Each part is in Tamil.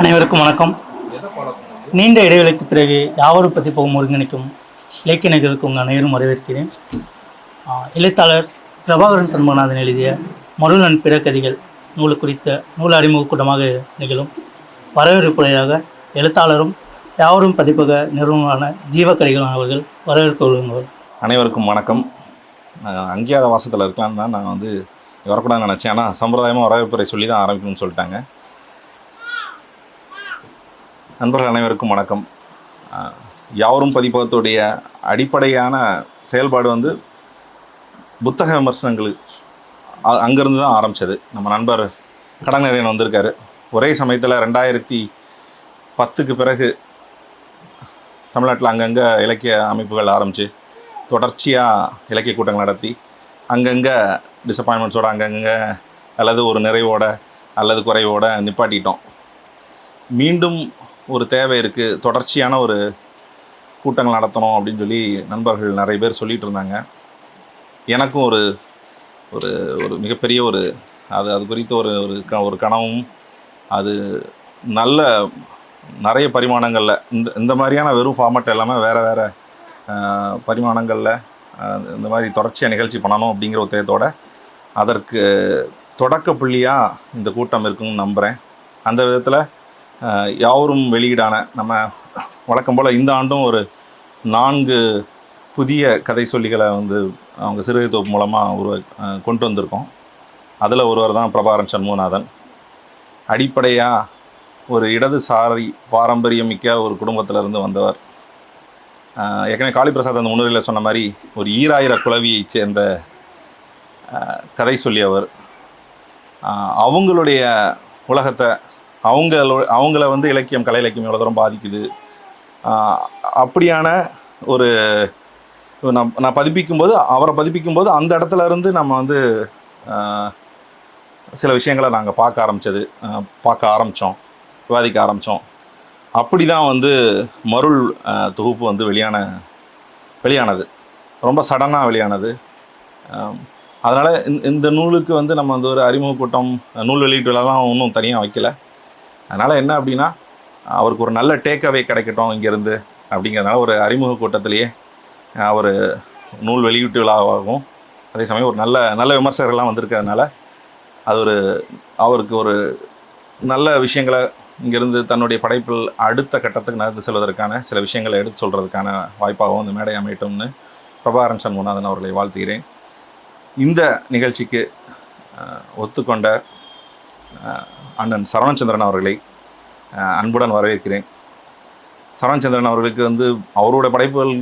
அனைவருக்கும் வணக்கம். நீண்ட இடைவெளிக்கு பிறகு யாவரும் பற்றி போகும் ஒருங்கிணைக்கும் இலக்கிய நிகழ்வுக்கு உங்கள் அனைவரும் வரவேற்கிறேன். எழுத்தாளர் பிரபாகரன் சண்முகநாதன் எழுதிய மருளன் பிற கதிகள் நூல் குறித்த நூல் அறிமுக கூட்டமாக நிகழும். வரவேற்புரையாக எழுத்தாளரும் யாவரும் பதிப்பக நிறுவனமான ஜீவக்கடிகள் அவர்கள் வரவேற்க கொள்ளுங்கள். அனைவருக்கும் வணக்கம். நான் அங்கேயாத வாசத்தில் இருக்கலான்னு தான் நான் வந்து வரக்கூடாதுன்னு நினச்சேன். ஆனால் சம்பிரதாயமாக வரவேற்புரை சொல்லி தான் ஆரம்பிக்கணும்னு சொல்லிட்டாங்க. நண்பர்கள் அனைவருக்கும் வணக்கம். யாவரும் பதிப்பகத்துடைய அடிப்படையான செயல்பாடு வந்து புத்தக விமர்சனங்கள். அங்கேருந்து தான் ஆரம்பித்தது நம்ம நண்பர் கடங்கரையன் வந்திருக்காரு. ஒரே சமயத்தில் ரெண்டாயிரத்தி பத்துக்கு பிறகு தமிழ்நாட்டில் அங்கங்கே இலக்கிய அமைப்புகள் ஆரம்பித்து தொடர்ச்சியாக இலக்கிய கூட்டங்கள் நடத்தி அங்கங்கே டிசப்பாயின்மெண்ட்ஸோடு அங்கங்கே அல்லது ஒரு நிறைவோட அல்லது குறைவோட நிப்பாட்டிட்டோம். மீண்டும் ஒரு தேவை இருக்குது தொடர்ச்சியான ஒரு கூட்டங்கள் நடத்தணும் அப்படின்னு சொல்லி நண்பர்கள் நிறைய பேர் சொல்லிகிட்டு இருந்தாங்க. எனக்கும் ஒரு ஒரு ஒரு மிகப்பெரிய ஒரு அது அது குறித்த ஒரு ஒரு க ஒரு கனவும். அது நல்ல நிறைய பரிமாணங்களில் இந்த இந்த மாதிரியான வெறும் ஃபார்மட் எல்லாமே வேறு வேறு பரிமாணங்களில் இந்த மாதிரி தொடர்ச்சியாக நிகழ்ச்சி பண்ணணும் அப்படிங்கிற ஒரு அதற்கு தொடக்க புள்ளியாக இந்த கூட்டம் இருக்குன்னு நம்புகிறேன் அந்த விதத்தில் யாவரும் வெளியீடான நம்ம வழக்கம் போல் இந்த ஆண்டும் ஒரு நான்கு புதிய கதை சொல்லிகளை வந்து அவங்க சிறுகை தொகுப்பு மூலமாக உருவ கொண்டு வந்திருக்கோம். அதில் ஒருவர் தான் பிரபாகரன் சண்முகநாதன். அடிப்படையாக ஒரு இடதுசாரி பாரம்பரியம் மிக்க ஒரு குடும்பத்துல இருந்து வந்தவர் ஏற்கனவே காளிபிரசாத் அந்த முன்னுரையில் சொன்ன மாதிரி ஒரு ஈராயிர குலவியைச் சேர்ந்த கதை சொல்லியவர் அவங்களுடைய உலகத்தை அவங்களோட அவங்கள வந்து இலக்கியம் கலை இலக்கியம் எவ்வளோ தூரம் பாதிக்குது. அப்படியான ஒரு நான் நான் பதிப்பிக்கும்போது அவரை பதிப்பிக்கும்போது அந்த இடத்துல இருந்து நம்ம வந்து சில விஷயங்களை நாங்கள் பார்க்க ஆரம்பித்தது பார்க்க ஆரம்பித்தோம் விவாதிக்க ஆரம்பித்தோம் அப்படி தான் வந்து மருள் தொகுப்பு வந்து வெளியான வெளியானது. ரொம்ப சடனாக வெளியானது. அதனால் இந்த நூலுக்கு வந்து நம்ம வந்து ஒரு அறிமுக கூட்டம் நூல் வெளியீட்டு விழாலாம் ஒன்றும் தனியாக வைக்கல. அதனால் என்ன அப்படின்னா அவருக்கு ஒரு நல்ல டேக்அவே கிடைக்கட்டும் இங்கேருந்து அப்படிங்கிறதுனால ஒரு அறிமுக கூட்டத்திலேயே அவர் நூல் வெளியீட்டு விழாவாகும் அதே சமயம் ஒரு நல்ல நல்ல விமர்சகர்கள்லாம் வந்திருக்கிறதுனால அது ஒரு அவருக்கு ஒரு நல்ல விஷயங்களை இங்கிருந்து தன்னுடைய படைப்பில் அடுத்த கட்டத்துக்கு நடந்து செல்வதற்கான சில விஷயங்களை எடுத்து சொல்கிறதுக்கான வாய்ப்பாகவும் இந்த மேடை அமையட்டும்னு பிரபாகரன் சண்முகநாதன் அவர்களை வாழ்த்துகிறேன். இந்த நிகழ்ச்சிக்கு ஒத்துக்கொண்ட அண்ணன் சரவணச்சந்திரன் அவர்களை அன்புடன் வரவேற்கிறேன். சரவணச்சந்திரன் அவர்களுக்கு வந்து அவரோட படைப்புகள்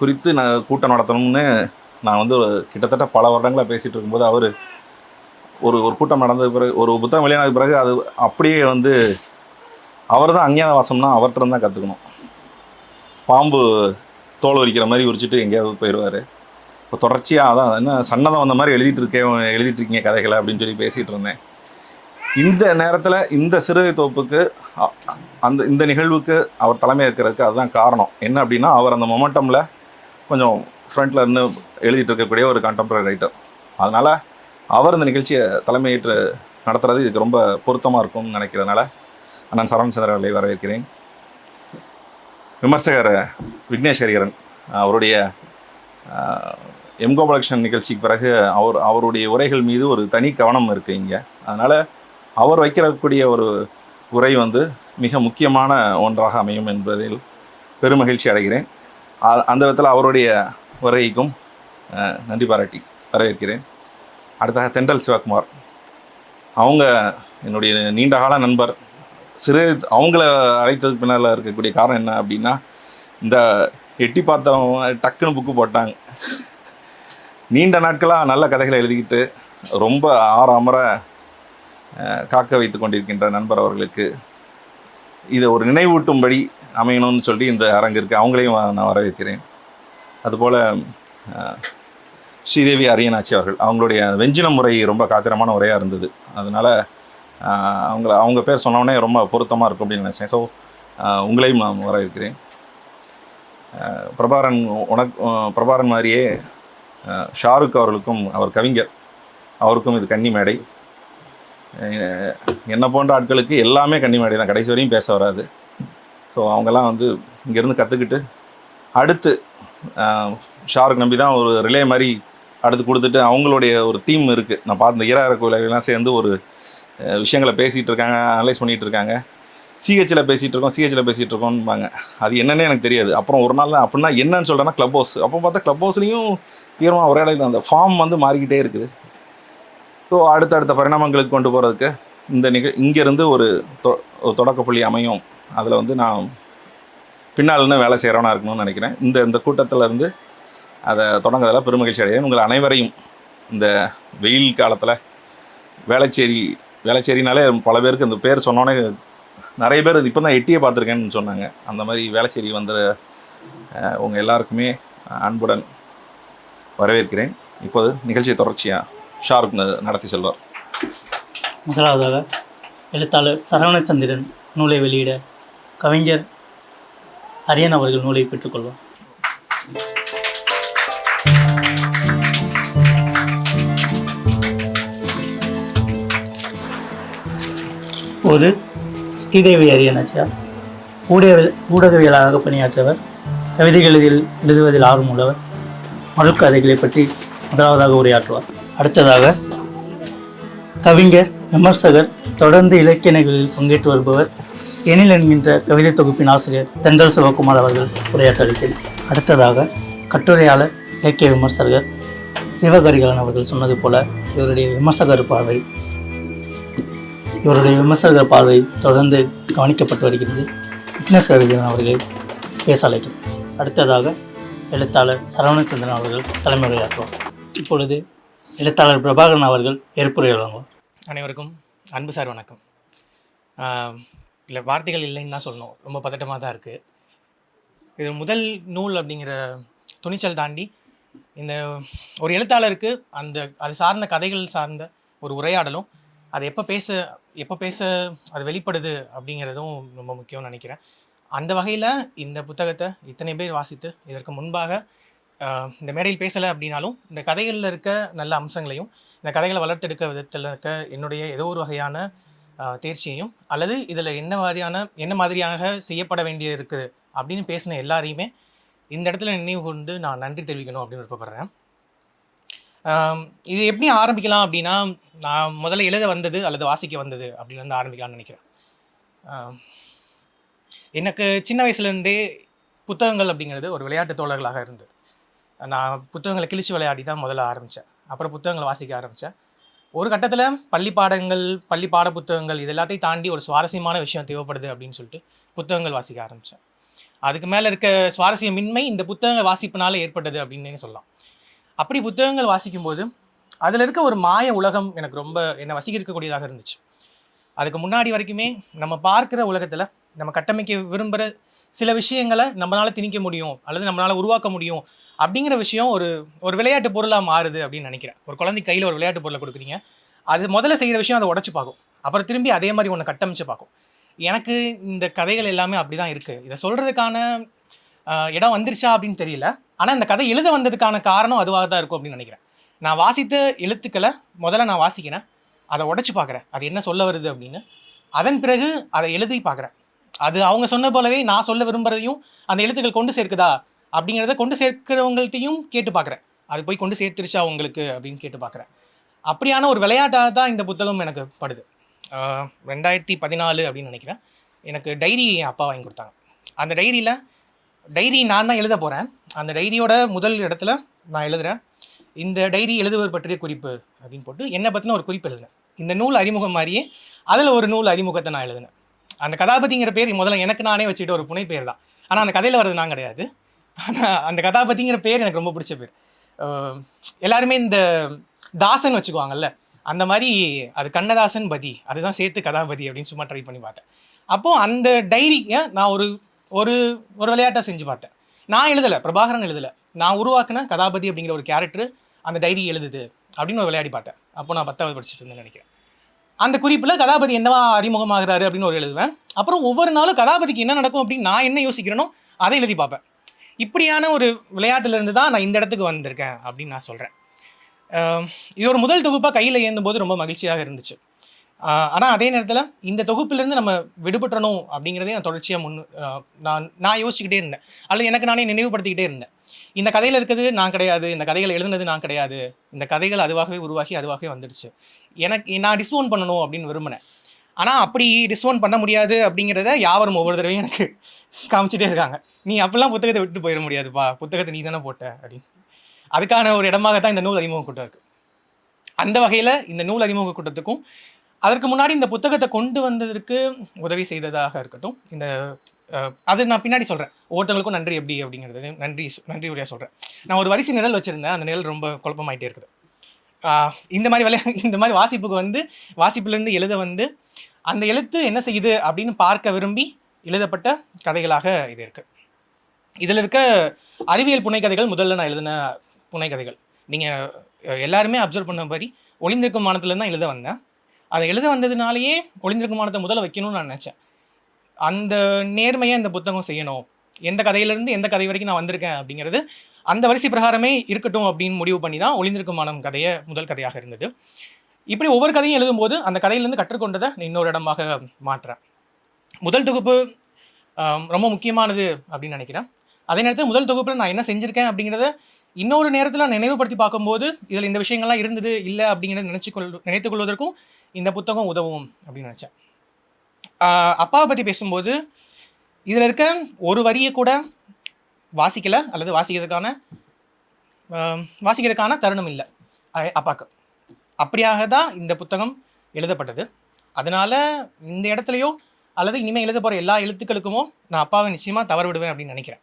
குறித்து நான் கூட்டம் நடத்தணும்னு நான் வந்து கிட்டத்தட்ட பல வருடங்களாக பேசிகிட்டு இருக்கும்போது அவர் ஒரு ஒரு கூட்டம் நடந்த பிறகு ஒரு புத்தகம் வெளியானது பிறகு அது அப்படியே வந்து அவர் தான் அஞ்ஞாத வாசம்னா அவர்கிட்ட தான் கற்றுக்கணும் பாம்பு தோல் உரிக்கிற மாதிரி உரிச்சிட்டு எங்கேயாவது போயிடுவார் இப்போ தொடர்ச்சியாக அதான் என்ன சன்னதம் வந்த மாதிரி எழுதிட்டு இருக்கேன் எழுதிட்டு இருக்கீங்க கதைகளை அப்படின்னு சொல்லி பேசிகிட்டு இருந்தேன். இந்த நேரத்தில் இந்த சிறுகை தொகுப்புக்கு அந்த இந்த நிகழ்வுக்கு அவர் தலைமையேற்கிறதுக்கு அதுதான் காரணம். என்ன அப்படின்னா அவர் அந்த மொமெண்டமில் கொஞ்சம் ஃப்ரண்ட்டில் இருந்து எழுதிட்டு இருக்கக்கூடிய ஒரு கண்டெம்பரரி ரைட்டர் அதனால் அவர் இந்த நிகழ்ச்சியை தலைமையேற்று நடத்துகிறது இதுக்கு ரொம்ப பொருத்தமாக இருக்கும்னு நினைக்கிறதுனால அண்ணன் சரவணச்சந்திரன் அவர்களை வரவேற்கிறேன். விமர்சகர் விக்னேஷ் ஹரிகரன் அவருடைய எம்கோ எம் கோபாலகிருஷ்ணன் நிகழ்ச்சிக்கு பிறகு அவர் அவருடைய உரைகள் மீது ஒரு தனி கவனம் இருக்குது இங்கே. அதனால் அவர் வைக்கிறக்கூடிய ஒரு உரை வந்து மிக முக்கியமான ஒன்றாக அமையும் என்பதில் பெருமகிழ்ச்சி அடைகிறேன். அந்த விதத்தில் அவருடைய உரைக்கும் நன்றி பாராட்டி வரவேற்கிறேன். அடுத்ததாக தென்றல் சிவகுமார். அவங்க என்னுடைய நீண்டகால நண்பர். சிறு அவங்கள அழைத்ததுக்கு பின்னால் இருக்கக்கூடிய காரணம் என்ன அப்படின்னா இந்த எட்டி பார்த்தவங்க டக்குன்னு புக்கு போட்டாங்க. நீண்ட நாட்களாக நல்ல கதைகளை எழுதிக்கிட்டு ரொம்ப ஆறாமற காக்க வைத்து கொண்டிருக்கின்ற நண்பர் அவர்களுக்கு இதை ஒரு நினைவூட்டும்படி அமையணும்னு சொல்லி இந்த அரங்கிற்கு அவங்களையும் நான் வரவேற்கிறேன். அதுபோல் ஸ்ரீதேவி அரியனாச்சி அவர்கள் அவங்களுடைய வெஞ்சின முறை ரொம்ப காத்திரமான உரையாக இருந்தது. அதனால் அவங்கள அவங்க பேர் சொன்னோடனே ரொம்ப பொருத்தமாக இருக்கும் அப்படின்னு நினச்சேன். ஸோ உங்களையும் நான் வரவேற்கிறேன். பிரபாரன் உனக்கு பிரபாரன் மாதிரியே ஷாருக் அவர்களுக்கும் அவர் கவிஞர் அவருக்கும் இது கன்னி மேடை. என்னை போன்ற ஆட்களுக்கு எல்லாமே கன்னிமாடி தான். கடைசி வரையும் பேச வராது. ஸோ அவங்கெல்லாம் வந்து இங்கேருந்து கற்றுக்கிட்டு அடுத்து ஷாருக் நம்பி தான் ஒரு ரிலே மாதிரி அடுத்து கொடுத்துட்டு அவங்களுடைய ஒரு டீம் இருக்குது நான் பார்த்த இந்த ஈரார கோயிலெல்லாம் சேர்ந்து ஒரு விஷயங்களை பேசிகிட்டு இருக்காங்க அனலைஸ் பண்ணிகிட்டு இருக்காங்க. சிஹெச்சில் பேசிகிட்டு இருக்கோம் சிஹெச்சில் பேசிகிட்டு இருக்கோம்பாங்க. அது என்னன்னே எனக்கு தெரியாது. அப்புறம் ஒரு நாள் அப்படின்னா என்னன்னு சொல்கிறேன்னா க்ளப் ஹவுஸ் அப்போ பார்த்தா க்ளப் ஹவுஸ்லேயும் தீவிரமாக ஒரே இடையில அந்த ஃபார்ம் வந்து மாறிக்கிட்டே இருக்குது. ஸோ அடுத்தடுத்த பரிணாமங்களுக்கு கொண்டு போகிறதுக்கு இந்த நிக இங்கேருந்து ஒரு தொ ஒரு தொடக்கப்புள்ளி அமையும். அதில் வந்து நான் பின்னால்னு வேலை செய்கிறவனாக இருக்கணும்னு நினைக்கிறேன். இந்த இந்த கூட்டத்தில் இருந்து அதை தொடங்குறதில் பெருமகிழ்ச்சி அடைகிறேன். உங்கள் அனைவரையும் இந்த வெயில் காலத்தில் வேளச்சேரி வேளச்சேரினாலே பல பேருக்கு இந்த பேர் சொன்னோன்னே நிறைய பேர் இப்போ தான் எட்டியே பார்த்துருக்கேன்னு சொன்னாங்க. அந்த மாதிரி வேளச்சேரி வந்த உங்கள் எல்லாருக்குமே அன்புடன் வரவேற்கிறேன். இப்போது நிகழ்ச்சியை தொடர்ச்சியாக ஷாருக் நடத்தி செல்வார். முதலாவதாக எழுத்தாளர் சரவணச்சந்திரன் நூலை வெளியிட கவிஞர் அரியன் அவர்கள் நூலை பெற்றுக்கொள்வார் ஒரு ஸ்ரீதேவி அரியனாச்சியார் ஊடக ஊடகவியலாக பணியாற்றியவர் கவிதைகள் எழுதில் எழுதுவதில் ஆர்வம் உள்ளவர் மறுக்கதைகளை பற்றி முதலாவதாக உரையாற்றுவார். அடுத்ததாக கவிஞர் விமர்சகர் தொடர்ந்து இலக்கிய நிகழ்வில் பங்கேற்று வருபவர். எனில் என்கின்ற கவிதை தொகுப்பின் ஆசிரியர் தென்றல் சிவகுமார் அவர்கள் உரையாற்றளித்தேன் அடுத்ததாக கட்டுரையாளர் இலக்கிய விமர்சகர் சிவகரிகாலன் அவர்கள் சொன்னது போல இவருடைய விமர்சகர் பார்வை இவருடைய விமர்சகர் பார்வை தொடர்ந்து கவனிக்கப்பட்டு வருகிறது. விக்னேஷ் கவிதன் அவர்களை பேச அழைக்கிறேன். அடுத்ததாக எழுத்தாளர் சரவணச்சந்திரன் அவர்கள் தலைமையுரையாற்றுவார். இப்பொழுது எழுத்தாளர் பிரபாகரன் அவர்கள் ஏற்புரை வழங்குவோம் அனைவருக்கும் அன்பு சார் வணக்கம். இல்லை வார்த்தைகள் இல்லைன்னு தான் சொல்லணும். ரொம்ப பதட்டமாக தான் இருக்குது இது முதல் நூல் அப்படிங்கிற துணிச்சல் தாண்டி இந்த ஒரு எழுத்தாளருக்கு அந்த அது சார்ந்த கதைகள் சார்ந்த ஒரு உரையாடலும் அது எப்போ பேச எப்போ பேச அது வெளிப்படுது அப்படிங்கிறதும் ரொம்ப முக்கியம்னு நினைக்கிறேன். அந்த வகையில் இந்த புத்தகத்தை இத்தனை பேர் வாசித்து இதற்கு முன்பாக இந்த மேடையில் பேசலை அப்படின்னாலும் இந்த கதைகளில் இருக்க நல்ல அம்சங்களையும் இந்த கதைகளை வளர்த்தெடுக்க விதத்தில் இருக்க என்னுடைய ஏதோ ஒரு வகையான தேர்ச்சியையும் அல்லது இதில் என்ன மாதிரியான என்ன மாதிரியாக செய்யப்பட வேண்டியது இருக்குது அப்படின்னு பேசின எல்லாரையுமே இந்த இடத்துல நினைவு கொண்டு நான் நன்றி தெரிவிக்கணும் அப்படின்னு விருப்பப்படுறேன். இது எப்படி ஆரம்பிக்கலாம் அப்படின்னா நான் முதல்ல எழுத வந்தது அல்லது வாசிக்க வந்தது அப்படின்னு வந்து ஆரம்பிக்கலாம்னு நினைக்கிறேன். எனக்கு சின்ன வயசுலேருந்தே புத்தகங்கள் அப்படிங்கிறது ஒரு விளையாட்டு தோழர்களாக இருந்தது. நான் புத்தகங்களை கிழிச்சு விளையாடி தான் முதல்ல ஆரம்பித்தேன் அப்புறம் புத்தகங்களை வாசிக்க ஆரம்பித்தேன் ஒரு கட்டத்தில் பள்ளி பாடங்கள் பள்ளி பாட புத்தகங்கள் இது எல்லாத்தையும் தாண்டி ஒரு சுவாரஸ்யமான விஷயம் தேவைப்படுது அப்படின்னு சொல்லிட்டு புத்தகங்கள் வாசிக்க ஆரம்பித்தேன் அதுக்கு மேலே இருக்க சுவாரஸ்யமின்மை இந்த புத்தகங்கள் வாசிப்பினால் ஏற்பட்டது அப்படின்னு சொல்லலாம். அப்படி புத்தகங்கள் வாசிக்கும்போது அதில் இருக்க ஒரு மாய உலகம் எனக்கு ரொம்ப என்னை வசிக்க இருக்கக்கூடியதாக இருந்துச்சு. அதுக்கு முன்னாடி வரைக்குமே நம்ம பார்க்குற உலகத்தில் நம்ம கட்டமைக்க விரும்புகிற சில விஷயங்களை நம்மளால் திணிக்க முடியும் அல்லது நம்மளால் உருவாக்க முடியும் அப்படிங்கிற விஷயம் ஒரு ஒரு விளையாட்டு பொருளாக மாறுது அப்படின்னு நினைக்கிறேன். ஒரு குழந்தை கையில் ஒரு விளையாட்டு பொருளை கொடுக்குறீங்க. அது முதல்ல செய்கிற விஷயம் அதை உடச்சி பார்க்கும். அப்புறம் திரும்பி அதே மாதிரி ஒன்று கட்டமைச்சு பார்க்கும். எனக்கு இந்த கதைகள் எல்லாமே அப்படி தான் இருக்குது இதை சொல்கிறதுக்கான இடம் வந்துருச்சா அப்படின்னு தெரியல. ஆனால் இந்த கதை எழுத வந்ததுக்கான காரணம் அதுவாக தான் இருக்கும் அப்படின்னு நினைக்கிறேன். நான் வாசித்த எழுத்துக்களை முதல்ல நான் வாசிக்கிறேன். அதை உடச்சி பார்க்குறேன். அது என்ன சொல்ல வருது அப்படின்னு. அதன் பிறகு அதை எழுதி பார்க்குறேன். அது அவங்க சொன்ன போலவே நான் சொல்ல விரும்புகிறதையும் அந்த எழுத்துக்கள் கொண்டு சேர்க்குதா? அப்படிங்கிறத கொண்டு சேர்க்கிறவங்கள்ட்டையும் கேட்டு பார்க்குறேன். அது போய் கொண்டு சேர்த்துருச்சா உங்களுக்கு அப்படின்னு கேட்டு பார்க்குறேன். அப்படியான ஒரு விளையாட்டாக தான் இந்த புத்தகம் எனக்கு படுது. ரெண்டாயிரத்தி பதினாலு அப்படின்னு நினைக்கிறேன். எனக்கு டைரி என் அப்பா வாங்கி கொடுத்தாங்க. அந்த டைரியில் டைரி நான் தான் எழுத போகிறேன் அந்த டைரியோட முதல் இடத்துல நான் எழுதுகிறேன் இந்த டைரி எழுதுவது பற்றிய குறிப்பு அப்படின்னு போட்டு என்னை பற்றின ஒரு குறிப்பு எழுதினேன். இந்த நூல் அறிமுகம் மாதிரியே அதில் ஒரு நூல் அறிமுகத்தை நான் எழுதினேன். அந்த கதாபதிங்கிற பேர் முதல்ல எனக்கு நானே வச்சுக்கிட்ட ஒரு புனை பேர் தான். ஆனால் அந்த கதையில் வர்றது நான் கிடையாது. ஆனால் அந்த கதாபதிங்கிற பேர் எனக்கு ரொம்ப பிடிச்ச பேர். எல்லாருமே இந்த தாசன் வச்சுக்குவாங்கல்ல அந்த மாதிரி அது கண்ணதாசன் பதி. அதுதான் சேர்த்து கதாபதி அப்படின்னு சும்மா ட்ரை பண்ணி பார்த்தேன். அப்போது அந்த டைரியை நான் ஒரு ஒரு ஒரு விளையாட்டை செஞ்சு பார்த்தேன். நான் எழுதலை பிரபாகரன் எழுதலை. நான் உருவாக்கின கதாபதி அப்படிங்கிற ஒரு கேரக்டர் அந்த டைரி எழுதுது அப்படின்னு ஒரு விளையாடி பார்த்தேன். அப்போ நான் பத்தாவது படிச்சுட்டு இருந்தேன்னு நினைக்கிறேன். அந்த குறிப்பில் கதாபதி என்னவா அறிமுகமாகிறாரு அப்படின்னு ஒரு எழுதுவேன். அப்புறம் ஒவ்வொரு நாளும் கதாபதிக்கு என்ன நடக்கும் அப்படின்னு நான் என்ன யோசிக்கிறேனோ அதை எழுதி பார்ப்பேன். இப்படியான ஒரு விளையாட்டுலேருந்து தான் நான் இந்த இடத்துக்கு வந்திருக்கேன் அப்படின்னு நான் சொல்கிறேன் இது ஒரு முதல் தொகுப்பாக கையில் ஏந்தும் போது ரொம்ப மகிழ்ச்சியாக இருந்துச்சு. ஆனால் அதே நேரத்தில் இந்த தொகுப்பிலேருந்து நம்ம விடுபட்டணும் அப்படிங்கிறதே நான் தொடர்ச்சியாக முன் நான் நான் யோசிச்சுக்கிட்டே இருந்தேன். அல்லது எனக்கு நானே நினைவுபடுத்திக்கிட்டே இருந்தேன். இந்த கதையில் இருக்கிறது நான் கிடையாது இந்த கதைகள் எழுதுனது நான் கிடையாது இந்த கதைகள் அதுவாகவே உருவாகி அதுவாகவே வந்துடுச்சு. எனக்கு நான் டிஸ்ஓன் பண்ணணும் அப்படின்னு விரும்பினேன். ஆனால் அப்படி டிஸ்கவுண்ட் பண்ண முடியாது அப்படிங்கிறத யாவரும் ஒவ்வொரு தடவையும் எனக்கு காமிச்சிட்டே இருக்காங்க. நீ அப்படிலாம் புத்தகத்தை விட்டு போயிட முடியாதுப்பா. புத்தகத்தை நீ தானே போட்ட அப்படின்னு. அதுக்கான ஒரு இடமாக தான் இந்த நூல் அறிமுக கூட்டம் இருக்குது அந்த வகையில் இந்த நூல் அறிமுக கூட்டத்துக்கும் அதற்கு முன்னாடி இந்த புத்தகத்தை கொண்டு வந்ததற்கு உதவி செய்ததாக இருக்கட்டும். இந்த அது நான் பின்னாடி சொல்கிறேன் ஒவ்வொருத்தவங்களுக்கும் நன்றி எப்படி அப்படிங்கிறது. நன்றி நன்றி உரையாக சொல்கிறேன் நான் ஒரு வரிசை நிழல் வச்சுருந்தேன். அந்த நிழல் ரொம்ப குழப்பமாயிட்டே இருக்குது. இந்த மாதிரி விளையா இந்த மாதிரி வாசிப்புக்கு வந்து வாசிப்புலேருந்து எழுத வந்து அந்த எழுத்து என்ன செய்யுது அப்படின்னு பார்க்க விரும்பி எழுதப்பட்ட கதைகளாக இது இருக்குது இதில் இருக்க அறிவியல் புனைக்கதைகள் முதல்ல நான் எழுதின புனைக்கதைகள் நீங்கள் எல்லாருமே அப்சர்வ் பண்ண மாதிரி ஒளிந்திருக்கும் மானத்துலேருந்து தான் எழுத வந்தேன். அதை எழுத வந்ததுனாலேயே ஒளிந்திருக்கும் மானத்தை முதல்ல வைக்கணும்னு நான் நினச்சேன். அந்த நேர்மையை இந்த புத்தகம் செய்யணும். எந்த கதையிலேருந்து எந்த கதை வரைக்கும் நான் வந்திருக்கேன் அப்படிங்கிறது அந்த வரிசை பிரகாரமே இருக்கட்டும் அப்படின்னு முடிவு பண்ணி தான் ஒளிந்திருக்கும் மானம் கதையை முதல் கதையாக இருந்தது. இப்படி ஒவ்வொரு கதையும் எழுதும்போது அந்த கதையிலேருந்து கற்றுக்கொண்டதை இன்னொரு இடமாக மாற்றுறேன். முதல் தொகுப்பு ரொம்ப முக்கியமானது அப்படின்னு நினைக்கிறேன். அதே நேரத்தில் முதல் தொகுப்பில் நான் என்ன செஞ்சுருக்கேன் அப்படிங்கிறத இன்னொரு நேரத்தில் நினைவுபடுத்தி பார்க்கும்போது இதில் இந்த விஷயங்கள்லாம் இருந்தது இல்லை அப்படிங்கிறத நினச்சி கொள் கொள்வதற்கும் இந்த புத்தகம் உதவும் அப்படின்னு நினச்சேன். அப்பாவை பற்றி பேசும்போது இதில் இருக்க ஒரு வரியை கூட வாசிக்கலை அல்லது வாசிக்கிறதுக்கான வாசிக்கிறதுக்கான தருணம் இல்லை. அப்பாக்கு. அப்பாவுக்கு அப்படியாக தான் இந்த புத்தகம் எழுதப்பட்டது. அதனால் இந்த இடத்துலையோ அல்லது இனிமேல் எழுத போகிற எல்லா எழுத்துக்களுக்குமோ நான் அப்பாவை நிச்சயமாக தவறு விடுவேன் அப்படின்னு நினைக்கிறேன்.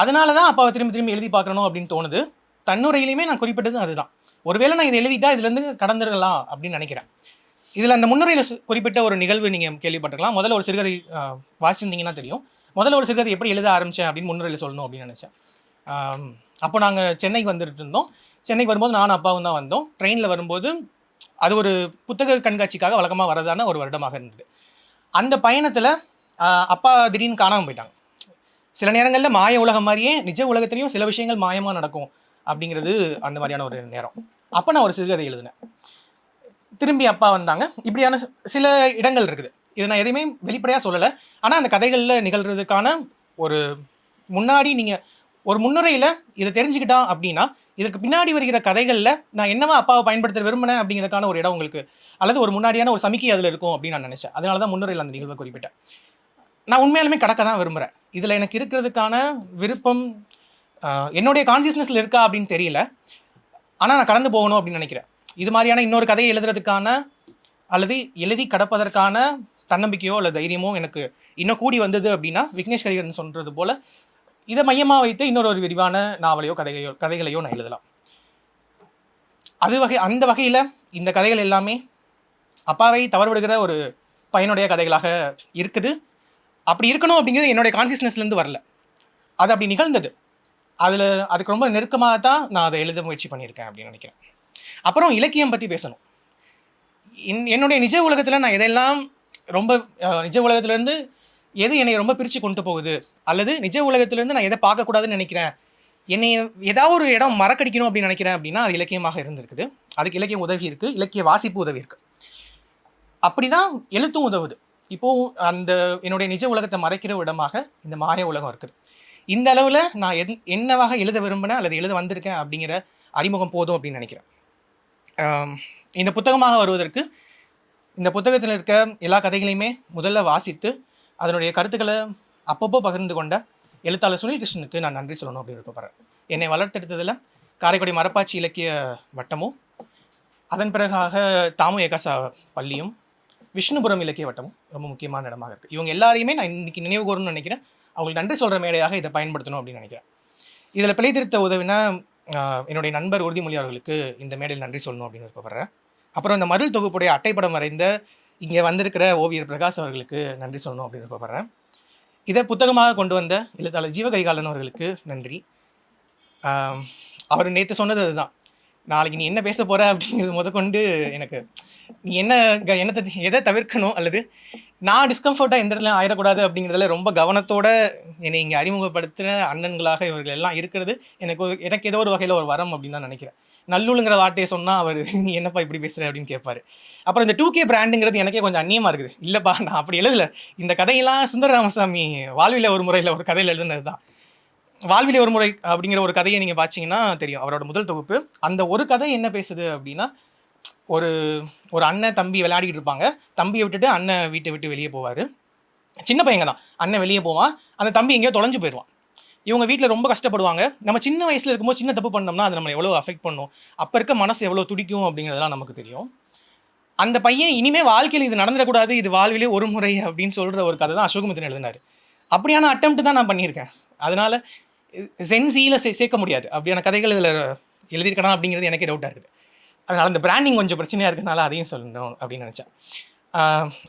அதனால தான் அப்பாவை திரும்பி திரும்பி எழுதி பார்க்கணும் அப்படின்னு தோணுது. தன்னுரையிலையுமே நான் குறிப்பிட்டது அதுதான். ஒருவேளை நான் இதை எழுதிட்டா இதுலேருந்து கடந்துருக்கலாம் அப்படின்னு நினைக்கிறேன். இதில் அந்த முன்னுரையில் குறிப்பிட்ட ஒரு நிகழ்வு நீங்கள் கேள்விப்பட்டிருக்கலாம். முதல்ல ஒரு சிறுகதை வாசிச்சிருந்தீங்கன்னா தெரியும். முதல்ல ஒரு சிறுகதை எப்படி எழுத ஆரம்பித்தேன் அப்படின்னு முன்னுரையில் சொல்லணும் அப்படின்னு நினச்சேன். அப்போ நாங்கள் சென்னைக்கு வந்துட்டு இருந்தோம். சென்னைக்கு வரும்போது நானும் அப்பாவும் தான் வந்தோம். ட்ரெயினில் வரும்போது அது ஒரு புத்தக கண்காட்சிக்காக வழக்கமாக வரதான ஒரு வருடமாக இருந்தது. அந்த பயணத்தில் அப்பா திடீர்னு காணாமல் போயிட்டாங்க. சில நேரங்களில் மாய உலகம் மாதிரியே நிஜ உலகத்துலேயும் சில விஷயங்கள் மாயமாக நடக்கும் அப்படிங்கிறது அந்த மாதிரியான ஒரு நேரம். அப்போ நான் ஒரு சிறுகதை எழுதினேன். திரும்பி அப்பா வந்தாங்க. இப்படியான சில இடங்கள் இருக்குது. இதை நான் எதையுமே வெளிப்படையாக சொல்லலை. ஆனால் அந்த கதைகளில் நிகழ்கிறதுக்கான ஒரு முன்னாடி நீங்கள் ஒரு முன்னுரையில் இதை தெரிஞ்சுக்கிட்டா அப்படின்னா இதுக்கு பின்னாடி வருகிற கதைகளில் நான் என்னவா அப்பாவை பயன்படுத்த விரும்பினேன் அப்படிங்கிறதுக்கான ஒரு இடம் உங்களுக்கு அல்லது ஒரு முன்னாடியான ஒரு சமிக்கை அதில் இருக்கும் அப்படின்னு நான் நினச்சேன். அதனால தான் முன்னுரையில் அந்த நிகழ்வை குறிப்பிட்டேன். நான் உண்மையாலுமே கடக்க தான் விரும்புகிறேன் இதில் எனக்கு இருக்கிறதுக்கான விருப்பம் என்னுடைய கான்சியஸ்னஸில் இருக்கா அப்படின்னு தெரியல. ஆனால் நான் கடந்து போகணும் அப்படின்னு நினைக்கிறேன். இது மாதிரியான இன்னொரு கதையை எழுதுறதுக்கான அல்லது எழுதி கடப்பதற்கான தன்னம்பிக்கையோ அல்லது தைரியமோ எனக்கு இன்னும் கூடி வந்தது அப்படின்னா விக்னேஷ் கரிகரன் சொல்கிறது போல் இதை மையமாக வைத்து இன்னொரு ஒரு விரிவான நாவலையோ கதையோ கதைகளையோ நான் எழுதலாம். அது வகை அந்த வகையில் இந்த கதைகள் எல்லாமே அப்பாவை தவறுவிடுகிற ஒரு பையனுடைய கதைகளாக இருக்குது. அப்படி இருக்கணும் அப்படிங்கிறது என்னுடைய கான்சியஸ்னஸ்லேருந்து வரல. அது அப்படி நிகழ்ந்தது. அதில் அதுக்கு ரொம்ப நெருக்கமாக தான் நான் அதை எழுத முயற்சி பண்ணியிருக்கேன் அப்படின்னு நினைக்கிறேன். அப்புறம் இலக்கியம் பற்றி பேசணும். என்னுடைய நிஜ உலகத்தில் நான் எதெல்லாம் ரொம்ப நிஜ உலகத்துலேருந்து எது என்னை ரொம்ப பிரித்து கொண்டு போகுது அல்லது நிஜ உலகத்துலேருந்து நான் எதை பார்க்கக்கூடாதுன்னு நினைக்கிறேன் என்னை ஏதாவது ஒரு இடம் மறக்கடிக்கணும் அப்படின்னு நினைக்கிறேன் அப்படின்னா அது இலக்கியமாக இருந்திருக்குது. அதுக்கு இலக்கியம் உதவி இருக்குது இலக்கிய வாசிப்பு உதவி இருக்குது அப்படி தான் எழுத்தும் உதவுது. இப்போது அந்த என்னுடைய நிஜ உலகத்தை மறைக்கிற இடமாக இந்த மாய உலகம் இருக்குது. இந்த அளவில் நான் என் என்னவாக எழுத விரும்பினேன் அல்லது எழுத வந்திருக்கேன் அப்படிங்கிற அறிமுகம் போதும் அப்படின்னு நினைக்கிறேன். இந்த புத்தகமாக வருவதற்கு இந்த புத்தகத்தில் இருக்க எல்லா கதைகளையுமே முதல்ல வாசித்து அதனுடைய கருத்துக்களை அப்பப்போ பகிர்ந்து கொண்ட எழுத்தாளர் சுனில் கிருஷ்ணனுக்கு நான் நன்றி சொல்லணும் அப்படின்னு விருப்பப்படுறேன் என்னை வளர்த்தெடுத்ததில் காரைக்குடி மரப்பாச்சி இலக்கிய வட்டமும் அதன் பிறகாக தாமு ஏகாசா பள்ளியும் விஷ்ணுபுரம் இலக்கிய வட்டமும் ரொம்ப முக்கியமான இடமாக இருக்குது இவங்க எல்லாரையுமே நான் இன்னைக்கு நினைவு கூறணும்னு நினைக்கிறேன். அவங்களுக்கு நன்றி சொல்கிற மேடையாக இதை பயன்படுத்தணும் அப்படின்னு நினைக்கிறேன். இதில் பிழை திருத்த உதவினா என்னுடைய நண்பர் உறுதிமொழி அவர்களுக்கு இந்த மேடையில் நன்றி சொல்லணும் அப்படின்னு விருப்பப்படுறேன். அப்புறம் இந்த மருள் தொகுப்புடைய அட்டைப்படம் வரைந்த இங்கே வந்திருக்கிற ஓவியர் பிரகாஷ் அவர்களுக்கு நன்றி சொல்லணும் அப்படின்னு விருப்பப்படுறேன். இதை புத்தகமாக கொண்டு வந்த எழுத்தாளர் ஜீவகைகாலன் அவர்களுக்கு நன்றி. அவர் நேற்று சொன்னது அதுதான். நாளைக்கு நீ என்ன பேச போகிற அப்படிங்கிறது முதற்கொண்டு எனக்கு நீ என்ன க- என்னத்தை எதை தவிர்க்கணும்? அல்லது நான் டிஸ்கம்ஃபர்ட்டாக எந்த இடத்துல ஆயிடக்கூடாது அப்படிங்கிறதுல ரொம்ப கவனத்தோடு என்னை இங்கே அறிமுகப்படுத்தின அண்ணன்களாக இவர்கள் எல்லாம் இருக்கிறது. எனக்கு ஒரு எனக்கு ஏதோ ஒரு வகையில் ஒரு வரம் அப்படின்னு தான் நினைக்கிறேன். நல்லுளுங்கிற வார்த்தையை சொன்னால் அவர் நீ என்னப்பா இப்படி பேசுகிற அப்படின்னு கேட்பார். அப்புறம் இந்த டூ கே பிராண்டுங்கிறது எனக்கே கொஞ்சம் அந்நியமாக இருக்குது. இல்லைப்பா நான் அப்படி எழுதல. இந்த கதையெல்லாம் சுந்தர ராமசாமி வாழ்வில ஒரு முறையில் ஒரு கதையில் எழுதுனது தான் வாழ்விலே ஒரு முறை அப்படிங்கிற ஒரு கதையை நீங்கள் பார்த்தீங்கன்னா தெரியும். அவரோட முதல் தொகுப்பு. அந்த ஒரு கதை என்ன பேசுது அப்படின்னா ஒரு ஒரு அண்ணன் தம்பி விளையாடிக்கிட்டு இருப்பாங்க. தம்பியை விட்டுட்டு அண்ணன் வீட்டை விட்டு வெளியே போவார். சின்ன பையங்க தான். அண்ணன் வெளியே போவான். அந்த தம்பி எங்கேயோ தொலைஞ்சு போயிடுவான். இவங்க வீட்டில் ரொம்ப கஷ்டப்படுவாங்க. நம்ம சின்ன வயசில் இருக்கும்போது சின்ன தப்பு பண்ணோம்னா அது நம்ம எவ்வளோ அஃபெக்ட் பண்ணும். அப்போ இருக்க மனசு எவ்வளோ துடிக்கும் அப்படிங்கிறதெல்லாம் நமக்கு தெரியும். அந்த பையன் இனிமேல் வாழ்க்கையில் இது நடந்துடக்கூடாது இது வாழ்விலே ஒரு முறை அப்படின்னு சொல்கிற ஒரு கதை தான் அசோகமித்தன் எழுதினார். அப்படியான அட்டம் தான் நான் பண்ணியிருக்கேன். அதனால் சென்சியில் சே சேர்க்க முடியாது. அப்படியான கதைகள் இதில் எழுதியிருக்கணும் அப்படிங்கிறது எனக்கே டவுட்டாக இருக்குது. அதனால் அந்த பிராண்டிங் கொஞ்சம் பிரச்சனையாக இருக்கிறதுனால அதையும் சொல்லணும் அப்படின்னு நினச்சேன்.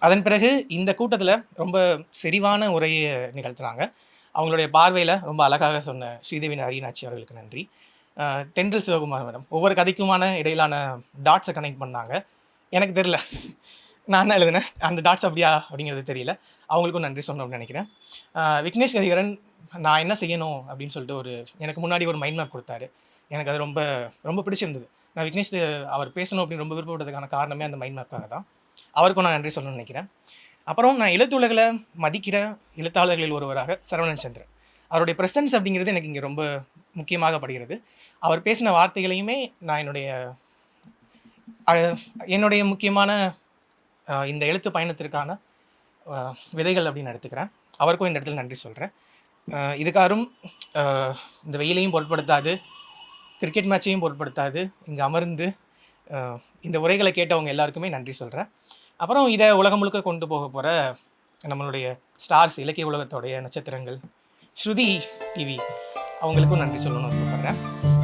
அதன் பிறகு இந்த கூட்டத்தில் ரொம்ப செறிவான உரையை நிகழ்த்தினாங்க. அவங்களுடைய பார்வையில் ரொம்ப அழகாக சொன்ன ஸ்ரீதேவி அரியனாட்சி அவர்களுக்கு நன்றி. தென்றல் சிவகுமார் மேடம் ஒவ்வொரு கதைக்குமான இடையிலான டாட்ஸை கனெக்ட் பண்ணாங்க. எனக்கு தெரில நான் தான் எழுதினேன். அந்த டாட்ஸ் அப்படியா அப்படிங்கிறது தெரியல. அவங்களுக்கும் நன்றி சொன்னோம்னு அப்படின்னு நினைக்கிறேன் விக்னேஷ் கதிகரன் நான் என்ன செய்யணும் அப்படின்னு சொல்லிட்டு ஒரு எனக்கு முன்னாடி ஒரு மைண்ட் மேப் கொடுத்தாரு. எனக்கு அது ரொம்ப ரொம்ப பிடிச்சிருந்தது. நான் விக்னேஷ் அவர் பேசணும் அப்படின்னு ரொம்ப விருப்பப்பட்டதுக்கான காரணமே அந்த மைண்ட் மேப்காக தான். அவருக்கும் நான் நன்றி சொல்லணும்னு நினைக்கிறேன். அப்புறம் நான் எழுத்துலகளை மதிக்கிற எழுத்தாளர்களில் ஒருவராக சரவணன் சந்திரன். அவருடைய ப்ரெசன்ஸ் அப்படிங்கிறது எனக்கு இங்கே ரொம்ப முக்கியமாக படுகிறது. அவர் பேசின வார்த்தைகளையுமே நான் என்னுடைய என்னுடைய முக்கியமான இந்த எழுத்து பயணத்திற்கான விதைகள் அப்படின்னு எடுத்துக்கிறேன். அவருக்கும் இந்த இடத்துல நன்றி சொல்கிறேன் இதுக்காரும் இந்த வெயிலையும் பொருட்படுத்தாது கிரிக்கெட் மேட்சையும் பொருட்படுத்தாது இங்கே அமர்ந்து இந்த உரைகளை கேட்டவங்க எல்லாருக்குமே நன்றி சொல்கிறேன் அப்புறம் இதை உலகம் முழுக்க கொண்டு போக போகிற நம்மளுடைய ஸ்டார்ஸ் இலக்கிய உலகத்தோடைய நட்சத்திரங்கள் ஸ்ருதி டிவி அவங்களுக்கும் நன்றி சொல்லணும்னு விருப்பப்படுறேன்.